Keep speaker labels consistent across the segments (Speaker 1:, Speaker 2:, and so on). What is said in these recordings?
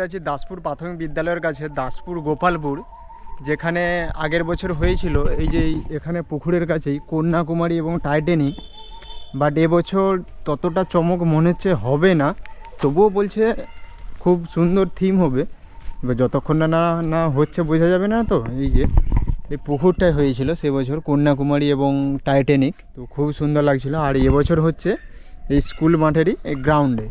Speaker 1: মুহূর্তে আছি দাসপুর প্রাথমিক বিদ্যালয়ের কাছে, দাসপুর গোপালপুর, যেখানে আগের বছর হয়েছিল এই যে এখানে পুকুরের কাছেই কন্যাকুমারী এবং টাইটানিক। বাট এবছর ততটা চমক মনে হচ্ছে হবে না। তবুও বলছে খুব সুন্দর থিম হবে। এবার যতক্ষণ না না না হচ্ছে বোঝা যাবে না তো, এই যে এই পুকুরটাই হয়েছিল সে বছর কন্যাকুমারী এবং টাইটেনিক। তো খুব সুন্দর লাগছিল। আর এবছর হচ্ছে এই স্কুল মাঠেরই এই গ্রাউন্ডে।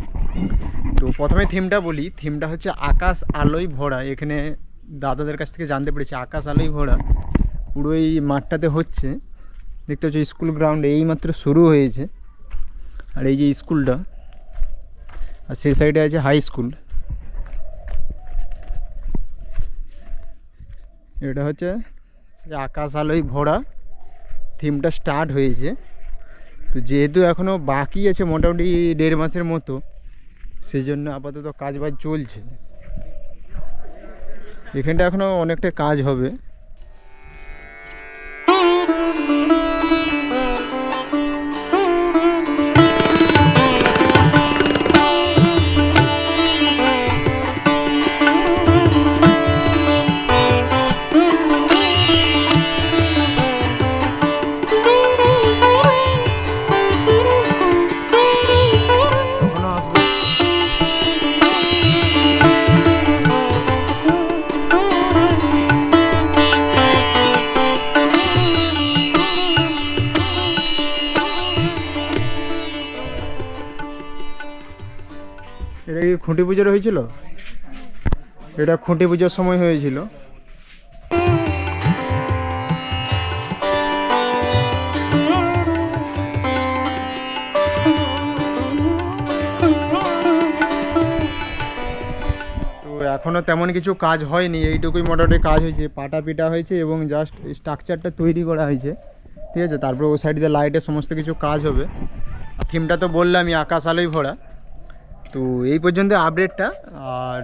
Speaker 1: তো প্রথমে থিমটা বলি। থিমটা হচ্ছে আকাশ আলোয় ভরা। এখানে দাদাদের কাছ থেকে জানতে পেরেছি, আকাশ আলোয় ভরা। পুরো এই মাঠটাতে হচ্ছে। দেখতে হচ্ছে স্কুল গ্রাউন্ডে এইমাত্র শুরু হয়েছে। আর এই যে স্কুলটা আর সেই সাইডে আছে হাই স্কুল এটা হচ্ছে আকাশ আলোয় ভরা। থিমটা স্টার্ট হয়েছে। তো যেহেতু এখনও বাকি আছে মোটামুটি দেড় মাসের মতো সেই জন্য আপাতত কাজ বাজ চলছে। এখানটা এখনও অনেকটা কাজ হবে। এটা কি খুঁটি পুজোর হয়েছিল? এটা খুঁটি পুজোর সময় হয়েছিল। এখনও তেমন কিছু কাজ হয়নি, এইটুকুই মোটামুটি কাজ হয়েছে, পাটা পিটা হয়েছে এবং জাস্ট স্ট্রাকচারটা তৈরি করা হয়েছে। ঠিক আছে? তারপরে ওই সাইড দিয়ে লাইটের সমস্ত কিছু কাজ হবে। থিমটা তো বললামই, আকাশ আলোয় ভরা। তো এই পর্যন্ত আপডেটটা আর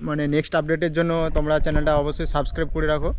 Speaker 1: মানে নেক্সট আপডেটের জন্য তোমরা চ্যানেলটা অবশ্যই সাবস্ক্রাইব করে রাখো।